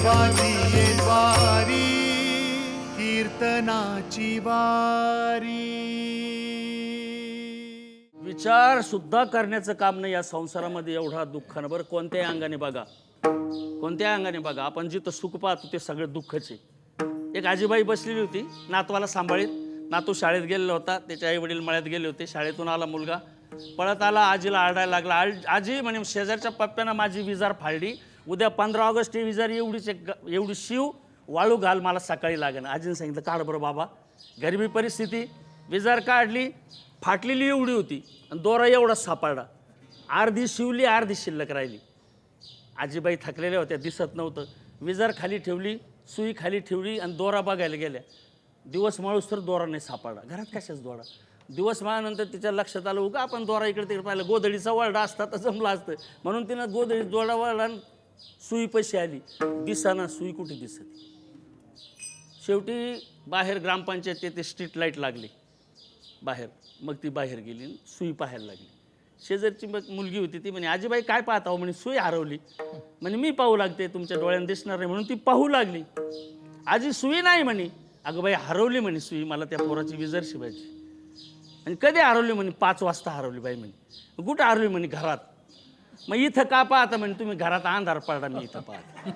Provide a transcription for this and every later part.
देवाची वारी कीर्तनाची वारी. विचार सुद्धा करण्याचं काम नाही या संसारामध्ये एवढा दुःखानं. बरं कोणत्याही अंगाने बघा. कोणत्याही अंगाने बघा. आपण जिथं सुख पाहतो ते सगळं दुःखचे एक आजीबाई बसलेली होती नातवाला सांभाळीत नातू शाळेत गेलेला होता त्याचे आई वडील मळ्यात गेले होते. शाळेतून आला मुलगा. पळत आला आजीला आरडायला लागला. आजी म्हणे शेजारच्या पप्प्यानं माझी विजार फाडली. उद्या पंधरा ऑगस्ट ही विजार एवढीच एक एवढी शिव वाळू घाल मला सकाळी लागेल. आजीने सांगितलं काढ बरं बाबा. गरिबी परिस्थिती विजार काढली फाटलेली एवढी होती आणि दोरा एवढा सापडला. अर्धी शिवली अर्धी शिल्लक राहिली. आजीबाई थकलेल्या होत्या दिसत नव्हतं. विजार खाली ठेवली सुई खाली ठेवली आणि दोरा बघायला गेल्या. दिवस माळूस तर दोरा नाही सापडला. घरात कशाच दोरा? दिवस माळानंतर तिच्या लक्षात आलं उगा आपण दोरा इकडे तिकडे पाहिलं गोधडीचा वळडा असता तर जमला असतं. म्हणून तिनं गोधडी दोडा वळला आणि सुई पैसे आली. दिसाना सुई कुठे दिसत? शेवटी बाहेर ग्रामपंचायत ते स्ट्रीट लाइट लागली. बाहेर. मग ती बाहेर गेली सुई पाहायला लागली. शेजारची मग मुलगी होती ती म्हणे आजीबाई काय पाहता म्हणे सुई हरवली. म्हणे मी पाहू लागते तुमच्या डोळ्यांना दिसणार नाही. म्हणून ती पाहू लागली. आजी सुई नाही म्हणे. अगं बाई हरवली म्हणे सुई. मला त्या पोराची विजर शिवायची आणि कधी हरवली? म्हणे पाच वाजता हरवली बाई म्हणे. कुठं हरवली म्हणे घरात. मग इथं का पाहता म्हणे तुम्ही घरात अंधार पडला मी इथं पाहत.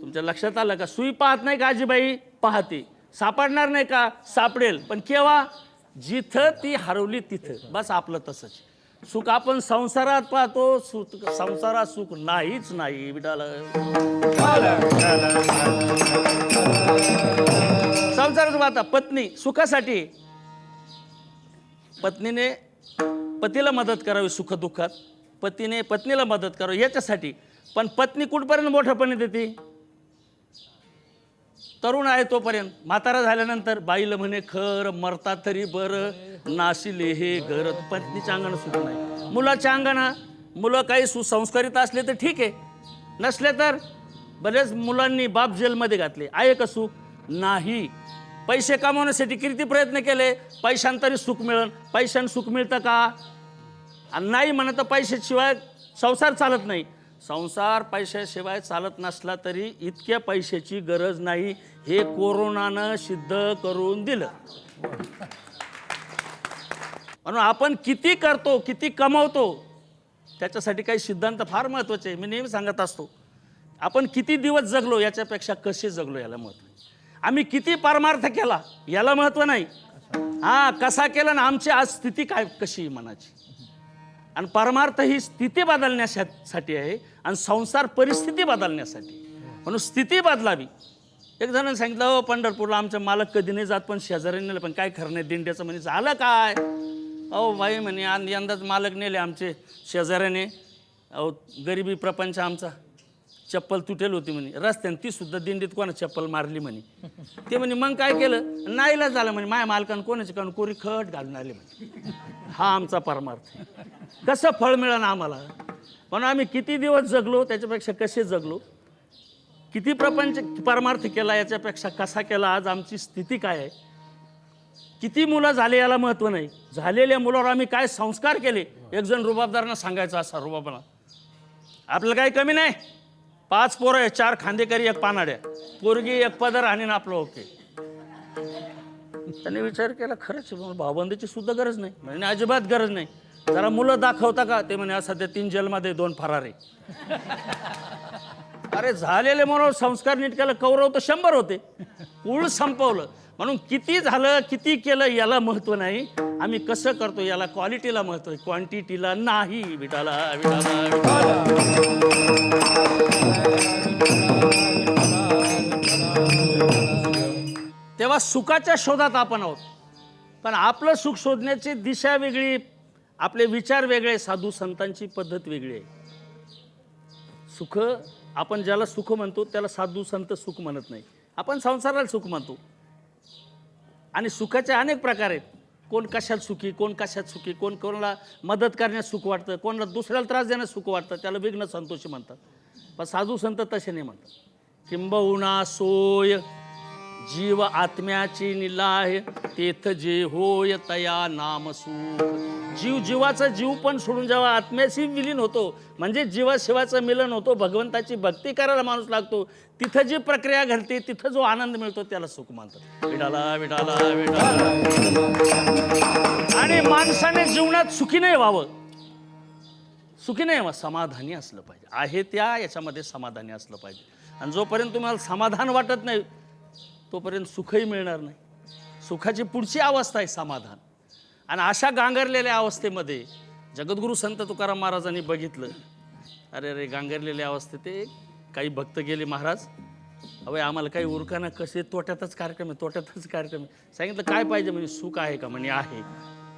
तुमच्या लक्षात आलं का? सुई पाहत नाही का आजीबाई? पाहते. सापडणार नाही का? सापडेल. पण केव्हा? जिथं ती हरवली तिथं. बस आपलं तसंच. सुख आपण संसारात पाहतो सुख संसारात सुख नाहीच नाही विडाला संसारात पाहता पत्नी सुखासाठी. पत्नीने पतीला मदत करावी सुखदुःखात पतीने पत्नीला मदत करावी याच्यासाठी. पण पत्नी कुठपर्यंत मोठेपणे देते? तरुण आहे तोपर्यंत. म्हातारा झाल्यानंतर बाईला म्हणे खर मरता तरी बरं. नाशिले हे घर. पत्नीच्या अंगण सुख नाही. मुलाच्या अंगणा मुलं काही सुसंस्कारित असले तर ठीक आहे. नसले तर बरेच मुलांनी बाप जेलमध्ये घातले. आहे का सुख? नाही. पैसे कमावण्यासाठी किती प्रयत्न केले? पैशांतरी सुख मिळन पैशान सुख मिळतं का? आणि नाही म्हणत तर पैशाशिवाय संसार चालत नाही. संसार पैशाशिवाय चालत नसला तरी इतक्या पैशाची गरज नाही हे कोरोनानं सिद्ध करून दिलं. म्हणून आपण किती करतो किती कमवतो त्याच्यासाठी काही सिद्धांत फार महत्त्वाचे आहे. मी नेहमी सांगत असतो आपण किती दिवस जगलो याच्यापेक्षा कसे जगलो याला महत्त्व आम्ही किती परमार्थ केला याला महत्त्व नाही. हा कसा केला ना आमची आज स्थिती काय कशी मनाची? आणि परमार्थ ही स्थिती बदलण्यासाठी आहे आणि संसार परिस्थिती बदलण्यासाठी. म्हणून स्थिती बदलावी. एक जणांनी सांगितलं हो पंढरपूरला आमचा मालक कधी नाही जात पण शेजारी नेलं पण काय खरं नाही दिंड्याचं म्हणे झालं काय? अहो बाई म्हणे आणि यंदाच मालक नेले आमचे शेजाऱ्याने. अहो गरिबी प्रपंच आमचा. चप्पल तुटेल होती म्हणे. रस्त्याने ती सुद्धा दिंडीत कोणा चप्पल मारली म्हणे. ते म्हणे मग काय केलं? नाहीला झालं म्हणे माया मालकानं कोणाच्या कारण कोरी खट घालून आले म्हणे. हा आमचा परमार्थ कसं फळ मिळालं आम्हाला? पण आम्ही किती दिवस जगलो त्याच्यापेक्षा कसे जगलो? किती प्रपंच परमार्थ केला याच्यापेक्षा कसा केला आज आमची स्थिती काय आहे? किती मुलं झाले याला महत्त्व नाही. झालेल्या मुलावर आम्ही काय संस्कार केले? एक जण रुबाबदारांना सांगायचा असा रुबाबाला. आपलं काही कमी नाही. पाच पोरं आहे चार खांदेकरी एक पानाड्या पोरगी एक पदर आणि ना ओके. त्याने विचार केला खरंच भावबंदीची सुद्धा गरज नाही. म्हणजे अजिबात गरज नाही. जरा मुलं दाखवता का? ते म्हणे सध्या तीन जेलमध्ये दोन फरारे. अरे झालेले म्हणून संस्कार नीट केलं कौरव तर शंभर होते. कुळ संपवलं. म्हणून किती झालं किती केलं याला महत्त्व नाही. आम्ही कसं करतो याला क्वालिटीला महत्त्व आहे. क्वांटिटीला नाही विटाला विटाला विटाला. किंवा सुखाच्या शोधात आपण आहोत. पण आपलं सुख शोधण्याची दिशा वेगळी आपले विचार वेगळे साधू संतांची पद्धत वेगळी आहे. सुख आपण ज्याला सुख म्हणतो त्याला साधू संत सुख म्हणत नाही. आपण संसाराला सुख म्हणतो. आणि सुखाचे अनेक प्रकार आहेत. कोण कशात सुखी कोण कशात सुखी कोण कोणाला मदत करण्यात सुख वाटतं कोणाला दुसऱ्याला त्रास देण्यास सुख वाटतं त्याला विघ्न संतोषी म्हणतात. पण साधू संत तसे नाही म्हणतात. किंबहुना सोय जीव आत्म्याची निला आहे तेथ जे होय तया नाम सुख. जीव जीवाचा जीव पण सोडून जेव्हा आत्म्याशी विलीन होतो म्हणजे जीवाशिवाचं मिलन होतो भगवंताची भक्ती करायला माणूस लागतो तिथं जी प्रक्रिया घडते तिथं जो आनंद मिळतो त्याला सुख मानतात. विडाला विडाला विडाला. आणि माणसाने जीवनात सुखी नाही व्हावं. सुखी नाही व्हावं समाधानी असलं पाहिजे. आहे त्या याच्यामध्ये समाधानी असलं पाहिजे. आणि जोपर्यंत तुम्हाला समाधान वाटत नाही तोपर्यंत सुखही मिळणार नाही. सुखाची पुढची अवस्था आहे समाधान. आणि अशा गांगरलेल्या अवस्थेमध्ये जगद्गुरू संत तुकाराम महाराजांनी बघितलं अरे अरे गांगरलेल्या अवस्थेत ते काही भक्त गेले महाराज. अवे आम्हाला काही उरकाना कसे? तोट्यातच कार्यक्रम आहे तोट्यातच कार्यक्रम आहे. सांगितलं काय पाहिजे म्हणजे सुख आहे का? म्हणे आहे.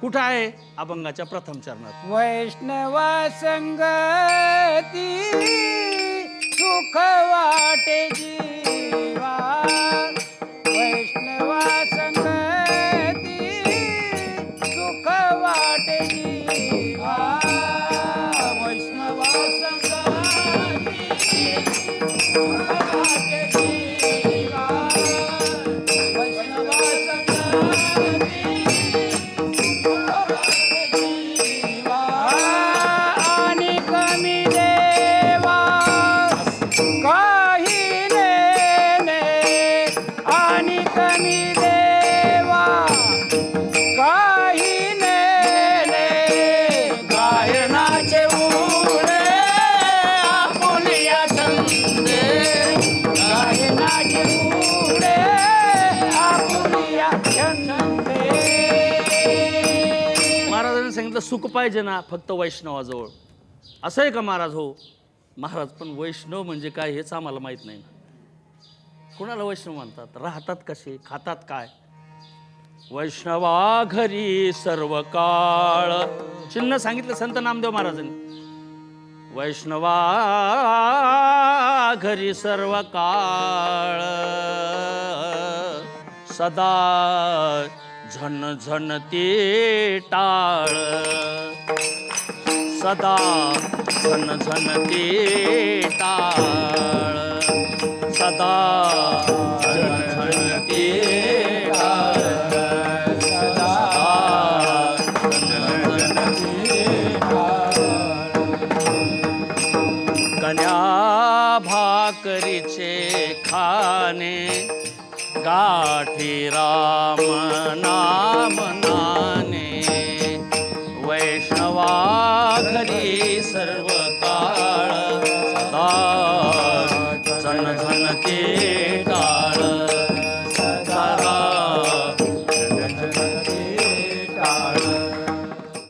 कुठं आहे? अभंगाच्या प्रथम चरणात. वैष्णवा संगती सुख वाटे जीवा सुख पाहिजे ना फक्त वैष्णवाजवळ. असं आहे का महाराज हो? महाराज पण वैष्णव म्हणजे काय हेच आम्हाला माहीत नाही ना. कुणाला वैष्णव म्हणतात? राहतात कसे? खातात काय? वैष्णवा घरी सर्व काळ. चिन्ह सांगितलं संत नामदेव महाराजांनी. वैष्णवा घरी सर्व काळ. सदा झन झन ते टाळ. सदा झन झन ते टाळ. सदा झन झन ते टाळ. सदा झन झन कन्या भाकरीचे खाणे गाठी राम नाम नाने वैष्णवा घरी सर्व